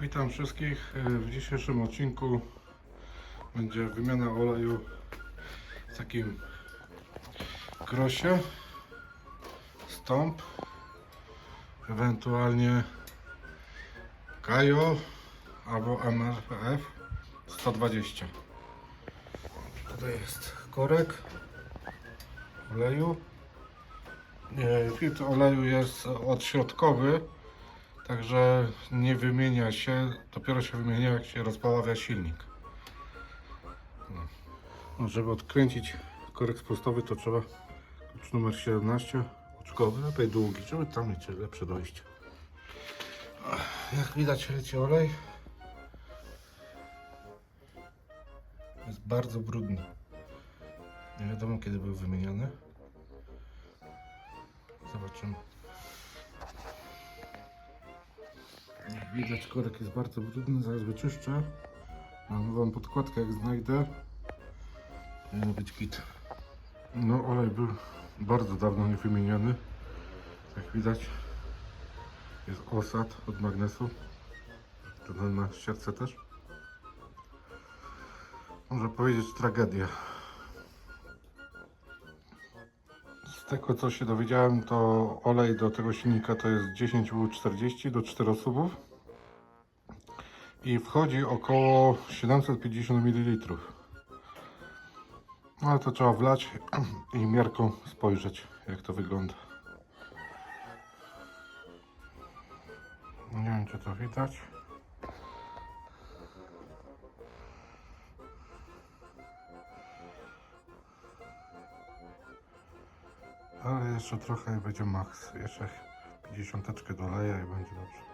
Witam wszystkich. W dzisiejszym odcinku będzie wymiana oleju w takim krosie stąp ewentualnie Kajo albo MRF 120 tutaj jest korek oleju. E, filtr oleju jest odśrodkowy Także nie wymienia się, dopiero się wymienia jak się rozpaławia silnik. No, żeby odkręcić korek spustowy to trzeba klucz numer 17 oczkowy, lepiej długi, żeby tam mieć lepsze dojście. Jak widać leci olej. Jest bardzo brudny. Nie wiadomo kiedy był wymieniany. Zobaczymy. Widać korek jest bardzo brudny, zaraz wyczyszczę. Mam nową podkładkę jak znajdę. Powinno być kit. No olej był bardzo dawno nie wymieniany. Jak widać jest osad od magnesu. Ten na ścierce też. Można powiedzieć tragedia. Z tego co się dowiedziałem, to olej do tego silnika to jest 10W40 do 4 subów i wchodzi około 750 ml. No ale to trzeba wlać i miarką spojrzeć jak to wygląda. Nie wiem czy to widać. Ale jeszcze trochę i będzie maks. Jeszcze 50 doleję i będzie dobrze.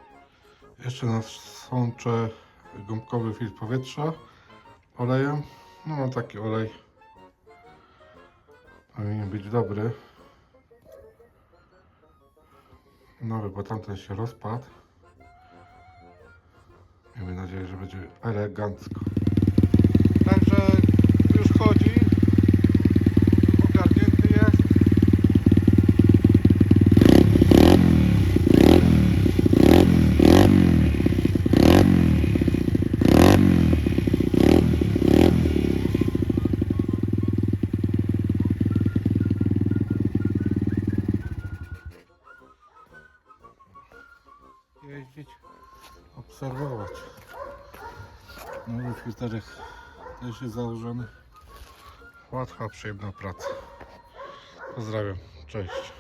Jeszcze nasączę gąbkowy filtr powietrza olejem. No mam taki olej. Powinien być dobry. Nowy, bo tamten się rozpadł. Miejmy nadzieję, że będzie elegancko. Także już chodzi. Obserwować. Nowy filterek też jest założony. Łatwa, przyjemna praca. Pozdrawiam, cześć.